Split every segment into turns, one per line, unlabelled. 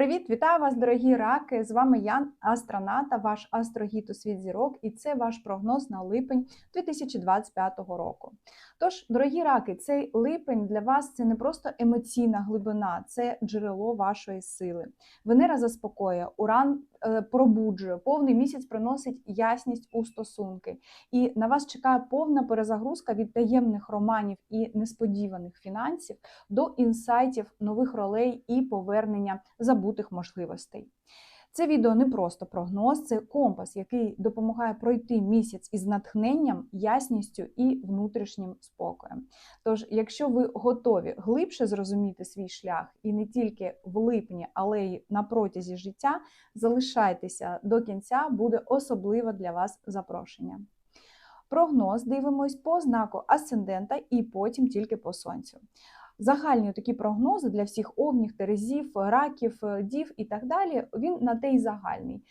Привіт, вітаю вас, дорогі раки! З вами Ян Астроната, ваш астрогіт у світ зірок, і це ваш прогноз на липень 2025 року. Тож, дорогі раки, цей липень для вас це не просто емоційна глибина, це джерело вашої сили. Венера заспокоює, уран пробуджує, повний місяць приносить ясність у стосунки. І на вас чекає повна перезагрузка від таємних романів і несподіваних фінансів до інсайтів, нових ролей і повернення забутих можливостей. Це відео не просто прогноз, це компас, який допомагає пройти місяць із натхненням, ясністю і внутрішнім спокоєм. Тож, якщо ви готові глибше зрозуміти свій шлях і не тільки в липні, але й на протязі життя, залишайтеся до кінця, буде особливе для вас запрошення. Прогноз дивимось по знаку асцендента і потім тільки по сонцю. Загальні такі прогнози для всіх овніх, терезів, раків, дів і так далі, він на те й загальний.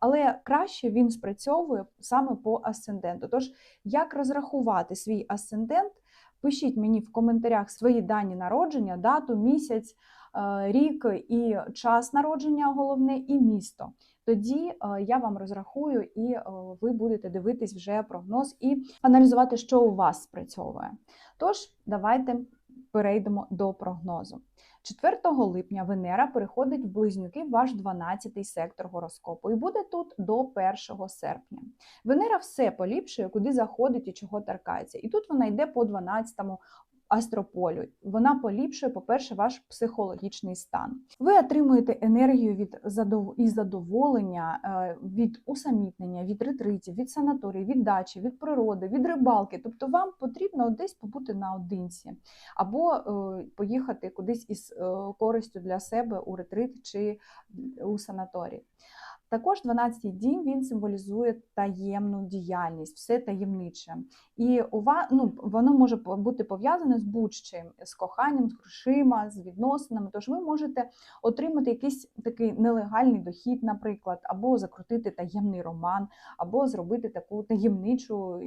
Але краще він спрацьовує саме по асценденту. Тож, як розрахувати свій асцендент, пишіть мені в коментарях свої дані народження, дату, місяць, рік і час народження, головне, і місто. Тоді я вам розрахую, і ви будете дивитись вже прогноз і аналізувати, що у вас спрацьовує. Тож, давайте перейдемо до прогнозу. 4 липня Венера переходить в близнюки в ваш 12-й сектор гороскопу і буде тут до 1 серпня. Венера все поліпшує, куди заходить і чого торкається. І тут вона йде по 12-му астрополю. Вона поліпшує, по-перше, ваш психологічний стан. Ви отримуєте енергію від задов... і задоволення, е, від усамітнення, від ретритів, від санаторії, від дачі, від природи, від рибалки. Тобто вам потрібно десь побути наодинці, або е, поїхати кудись із е, користю для себе у ретрит чи у санаторій. Також 12-й дім він символізує таємну діяльність, все таємниче. І ну, воно може бути пов'язане з будь-чим, з коханням, з грошима, з відносинами. Тож ви можете отримати якийсь такий нелегальний дохід, наприклад, або закрутити таємний роман, або зробити таку таємничу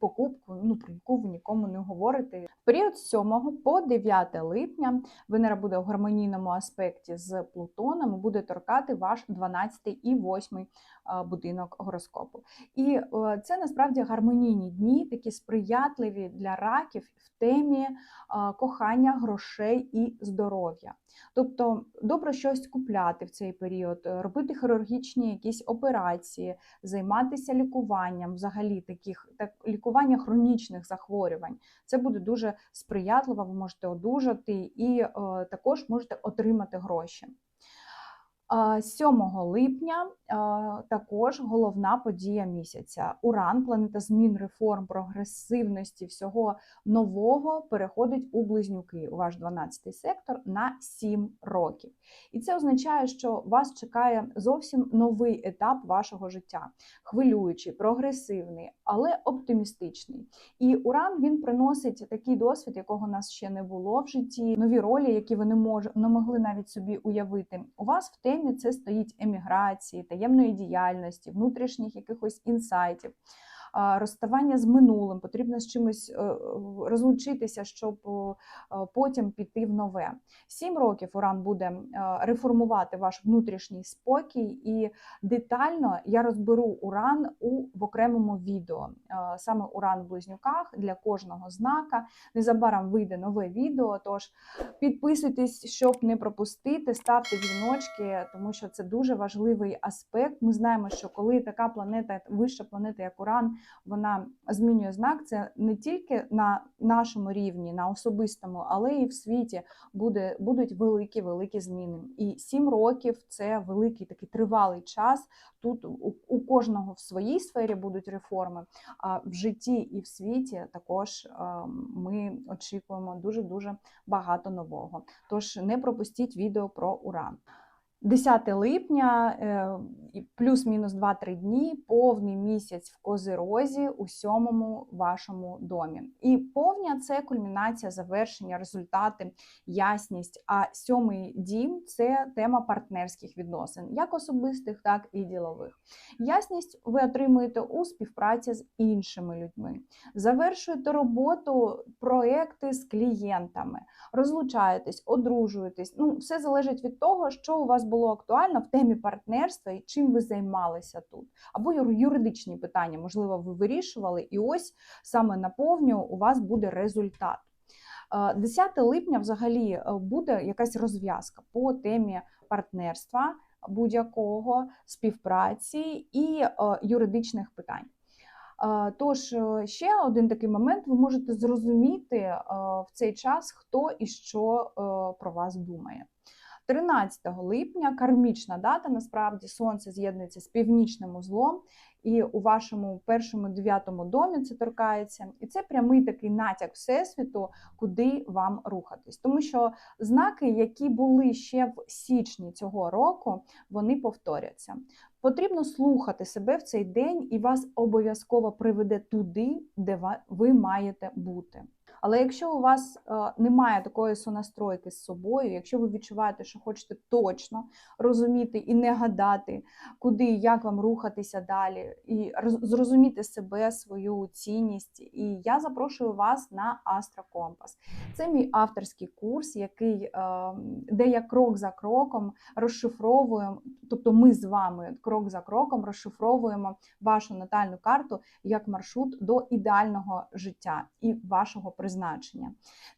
покупку, ну про яку ви нікому не говорите. Період з 7 по 9 липня Венера буде у гармонійному аспекті з Плутоном, буде торкати ваш 12 і восьмий будинок гороскопу. І це насправді гармонійні дні, такі сприятливі для раків в темі кохання, грошей і здоров'я. Тобто добре щось купляти в цей період, робити хірургічні якісь операції, займатися лікуванням, взагалі таких так, лікування хронічних захворювань. Це буде дуже сприятливо, ви можете одужати і е, також можете отримати гроші. 7 липня також головна подія місяця. Уран, планета змін, реформ, прогресивності, всього нового переходить у близнюки, у ваш 12-й сектор на 7 років. І це означає, що вас чекає зовсім новий етап вашого життя, хвилюючий, прогресивний, але оптимістичний. І Уран він приносить такий досвід, якого у нас ще не було в житті, нові ролі, які ви не мож, не могли навіть собі уявити. У вас в темі темі це стоїть еміграції, таємної діяльності, внутрішніх якихось інсайтів розставання з минулим, потрібно з чимось е, розлучитися, щоб потім піти в нове. Сім років Уран буде реформувати ваш внутрішній спокій, і детально я розберу Уран у в окремому відео. Саме Уран в близнюках для кожного знака. Незабаром вийде нове відео. Тож підписуйтесь, щоб не пропустити, ставте дзвіночки, тому що це дуже важливий аспект. Ми знаємо, що коли така планета, вища планета, як Уран, вона змінює знак. Це не тільки на нашому рівні, на особистому, але і в світі буде, будуть великі великі зміни. І сім років це великий такий тривалий час. Тут у, у кожного в своїй сфері будуть реформи. А в житті і в світі також ми очікуємо дуже дуже багато нового. Тож не пропустіть відео про уран. 10 липня, е, плюс-мінус 2-3 дні, повний місяць в Козирозі у сьомому вашому домі. І повня це кульмінація завершення, результати, ясність. А сьомий дім це тема партнерських відносин, як особистих, так і ділових. Ясність ви отримуєте у співпраці з іншими людьми. Завершуєте роботу, проекти з клієнтами, розлучаєтесь, одружуєтесь. Ну, все залежить від того, що у вас було актуально в темі партнерства і чим ви займалися тут, або юридичні питання, можливо, ви вирішували, і ось саме на повню у вас буде результат. Е, 10 липня взагалі е, буде якась розв'язка по темі партнерства будь-якого, співпраці і е, юридичних питань. Е, Тож, е, ще один такий момент: ви можете зрозуміти е, в цей час, хто і що е, про вас думає. 13 липня кармічна дата. Насправді сонце з'єднується з північним узлом, і у вашому першому дев'ятому домі це торкається. І це прямий такий натяк всесвіту, куди вам рухатись. Тому що знаки, які були ще в січні цього року, вони повторяться. Потрібно слухати себе в цей день, і вас обов'язково приведе туди, де ви маєте бути. Але якщо у вас е, немає такої сонастройки з собою, якщо ви відчуваєте, що хочете точно розуміти і не гадати, куди і як вам рухатися далі, і роз- зрозуміти себе, свою цінність, і я запрошую вас на Астрокомпас. Це мій авторський курс, який, е, де я крок за кроком розшифровую, тобто ми з вами крок за кроком розшифровуємо вашу натальну карту як маршрут до ідеального життя і вашого призначення.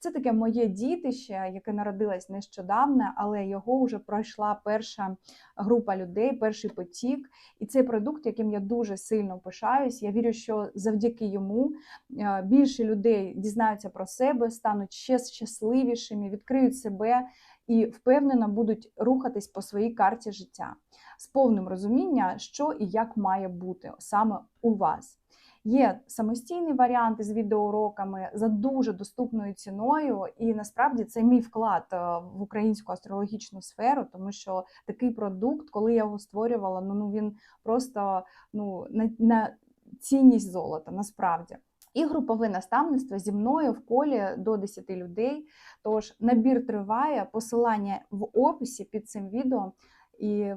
Це таке моє дітище, яке народилось нещодавно, але його вже пройшла перша група людей, перший потік. І цей продукт, яким я дуже сильно пишаюсь. Я вірю, що завдяки йому е, більше людей дізнаються про себе, стануть ще щасливішими, відкриють себе і впевнено будуть рухатись по своїй карті життя з повним розуміння, що і як має бути саме у вас. Є самостійний варіант із відеоуроками за дуже доступною ціною, і насправді це мій вклад е, в українську астрологічну сферу, тому що такий продукт, коли я його створювала, ну, ну він просто ну на, на цінність золота, насправді. І групове наставництво зі мною в колі до 10 людей. Тож набір триває, посилання в описі під цим відео. І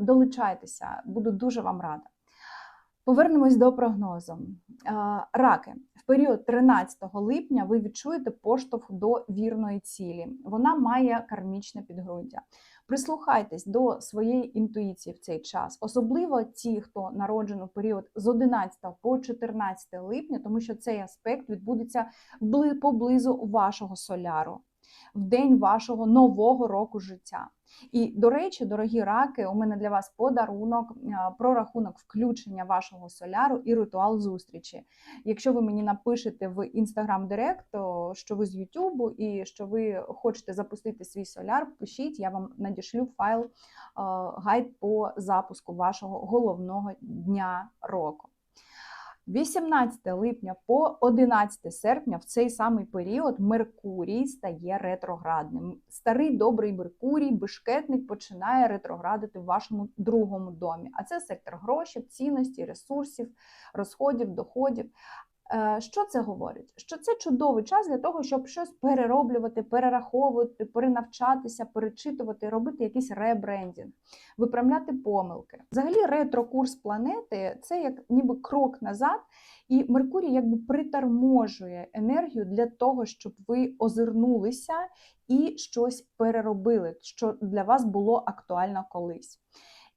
долучайтеся, буду дуже вам рада. Повернемось до прогнозу. Раки, в період 13 липня ви відчуєте поштовх до вірної цілі. Вона має кармічне підґрунтя. Прислухайтесь до своєї інтуїції в цей час, особливо ті, хто народжено в період з 11 по 14 липня, тому що цей аспект відбудеться поблизу вашого соляру, в день вашого нового року життя. І, до речі, дорогі раки, у мене для вас подарунок, е, прорахунок включення вашого соляру і ритуал зустрічі. Якщо ви мені напишете в Instagram Директ, що ви з YouTube і що ви хочете запустити свій соляр, пишіть, я вам надішлю файл, е, гайд по запуску вашого головного дня року. 18 липня по 11 серпня в цей самий період Меркурій стає ретроградним. Старий добрий Меркурій, бешкетник, починає ретроградити в вашому другому домі. А це сектор грошей, цінності, ресурсів, розходів, доходів. Е, Що це говорить? Що це чудовий час для того, щоб щось перероблювати, перераховувати, перенавчатися, перечитувати, робити якийсь ребрендінг, виправляти помилки. Взагалі, ретро-курс планети це як ніби крок назад, і Меркурій якби приторможує енергію для того, щоб ви озирнулися і щось переробили, що для вас було актуально колись.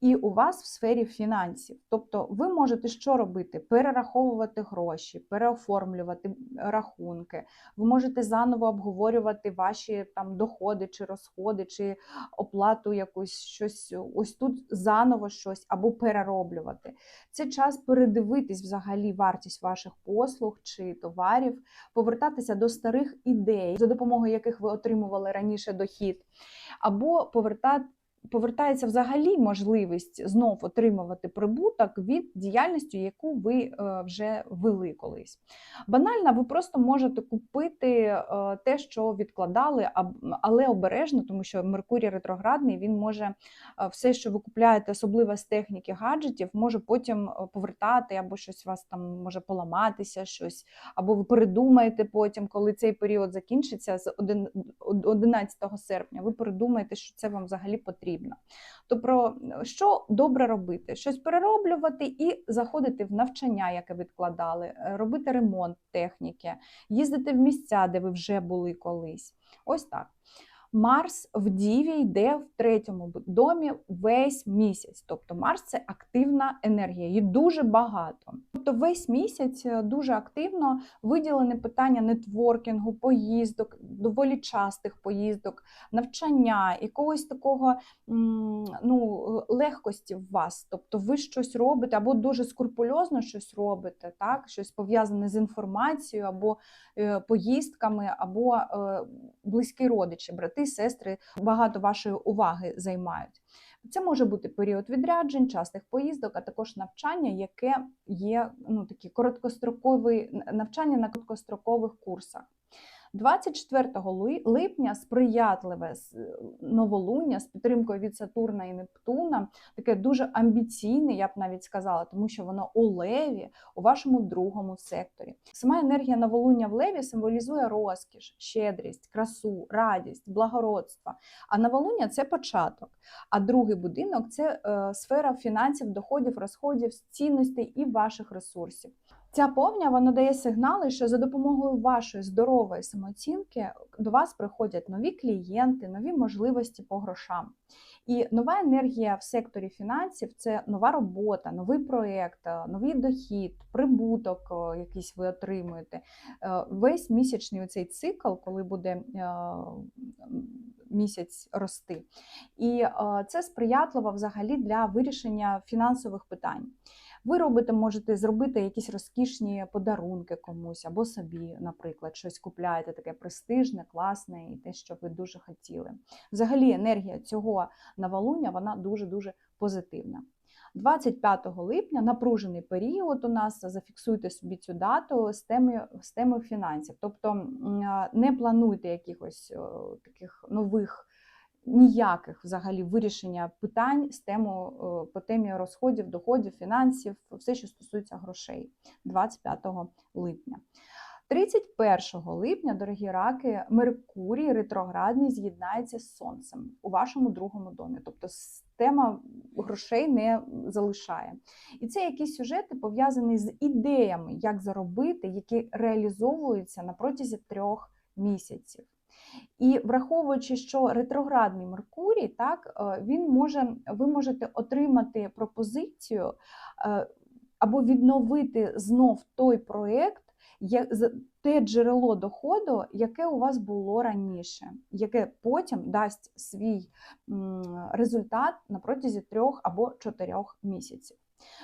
І у вас в сфері фінансів. Тобто ви можете що робити? Перераховувати гроші, переоформлювати рахунки. Ви можете заново обговорювати ваші там доходи чи розходи, чи оплату якусь щось ось тут заново щось або перероблювати. Це час передивитись взагалі вартість ваших послуг чи товарів, повертатися до старих ідей, за допомогою яких ви отримували раніше дохід, або повертати. Повертається взагалі можливість знов отримувати прибуток від діяльності, яку ви е, вже вели колись. Банально, ви просто можете купити е, те, що відкладали, але обережно, тому що Меркурій ретроградний, він може е, все, що ви купляєте, особливо з техніки гаджетів, може потім повертати, або щось у вас там може поламатися, щось, або ви передумаєте потім, коли цей період закінчиться з 11 серпня, ви передумаєте, що це вам взагалі потрібно. То про що добре робити? Щось перероблювати і заходити в навчання, яке відкладали, е, робити ремонт техніки, їздити в місця, де ви вже були колись. Ось так. Марс в Діві йде в третьому домі весь місяць. Тобто Марс це активна енергія, її дуже багато. Тобто весь місяць е, дуже активно виділене питання нетворкінгу, поїздок, доволі частих поїздок, навчання, якогось такого ну, легкості в вас. Тобто ви щось робите або дуже скрупульозно щось робите, так? щось пов'язане з інформацією, або е, поїздками, або е, близькі родичі, брати, сестри багато вашої уваги займають. Це може бути період відряджень, частих поїздок, а також навчання, яке є ну, такі короткострокові навчання на короткострокових курсах. 24 липня сприятливе новолуння з підтримкою від Сатурна і Нептуна, таке дуже амбіційне, я б навіть сказала, тому що воно у леві, у вашому другому секторі. Сама енергія новолуння в леві символізує розкіш, щедрість, красу, радість, благородство. А новолуння це початок. А другий будинок це е, сфера фінансів, доходів, розходів, цінностей і ваших ресурсів. Ця повня вона дає сигнали, що за допомогою вашої здорової самооцінки до вас приходять нові клієнти, нові можливості по грошам. І нова енергія в секторі фінансів це нова робота, новий проєкт, е, новий дохід, прибуток, е, якийсь ви отримуєте. Е, Весь місячний цей цикл, коли буде місяць рости. І це сприятливо взагалі для вирішення фінансових питань. Ви робите, можете зробити якісь розкішні подарунки комусь або собі, наприклад, щось купляєте таке престижне, класне і те, що ви дуже хотіли. Взагалі, енергія цього новолуння вона дуже дуже позитивна. 25 липня напружений період у нас. Зафіксуйте собі цю дату з темою, з темою фінансів. Тобто не плануйте якихось таких нових ніяких взагалі вирішення питань з тему по темі розходів, доходів, фінансів, все, що стосується грошей 25 липня. 31 липня, дорогі раки, Меркурій ретроградний з'єднається з Сонцем у вашому другому домі. Тобто тема грошей не залишає. І це якісь сюжети пов'язані з ідеями, як заробити, які реалізовуються на протязі трьох місяців. І враховуючи, що ретроградний Меркурій, так е, він може, ви можете отримати пропозицію е, або відновити знов той проєкт, те джерело доходу, яке у вас було раніше, яке потім дасть свій результат на протязі трьох або чотирьох місяців.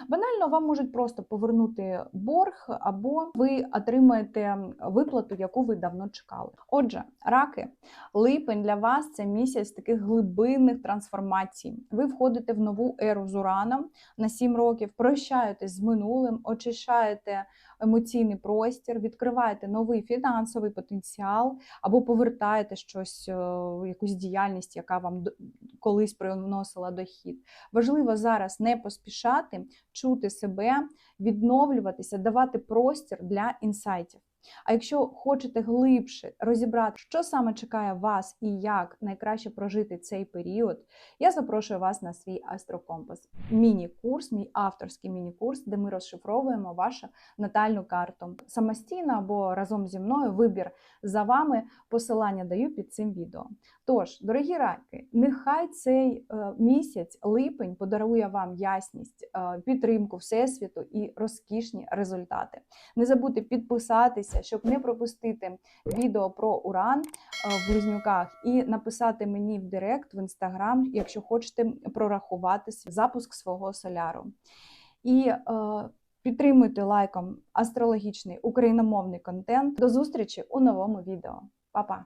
Банально вам можуть просто повернути борг, або ви отримаєте виплату, яку ви давно чекали. Отже, раки, липень для вас це місяць таких глибинних трансформацій. Ви входите в нову еру з Ураном на 7 років, прощаєтесь з минулим, очищаєте емоційний простір, відкриваєте новий фінансовий потенціал або повертаєте щось, е, якусь діяльність, яка вам колись приносила дохід. Важливо зараз не поспішати, чути себе, відновлюватися, давати простір для інсайтів. А якщо хочете глибше розібрати, що саме чекає вас і як найкраще прожити цей період, я запрошую вас на свій астрокомпас. Міні-курс, мій авторський міні-курс, де ми розшифровуємо вашу натальну карту самостійно або разом зі мною. Вибір за вами. Посилання даю під цим відео. Тож, дорогі раки, нехай цей е, місяць, липень, подарує вам ясність, е, підтримку Всесвіту і розкішні результати. Не забудьте підписатися, щоб не пропустити відео про Уран е, в близнюках, і написати мені в Директ в інстаграм, якщо хочете прорахувати запуск свого соляру. І е, підтримуйте лайком астрологічний україномовний контент. До зустрічі у новому відео. Па-па!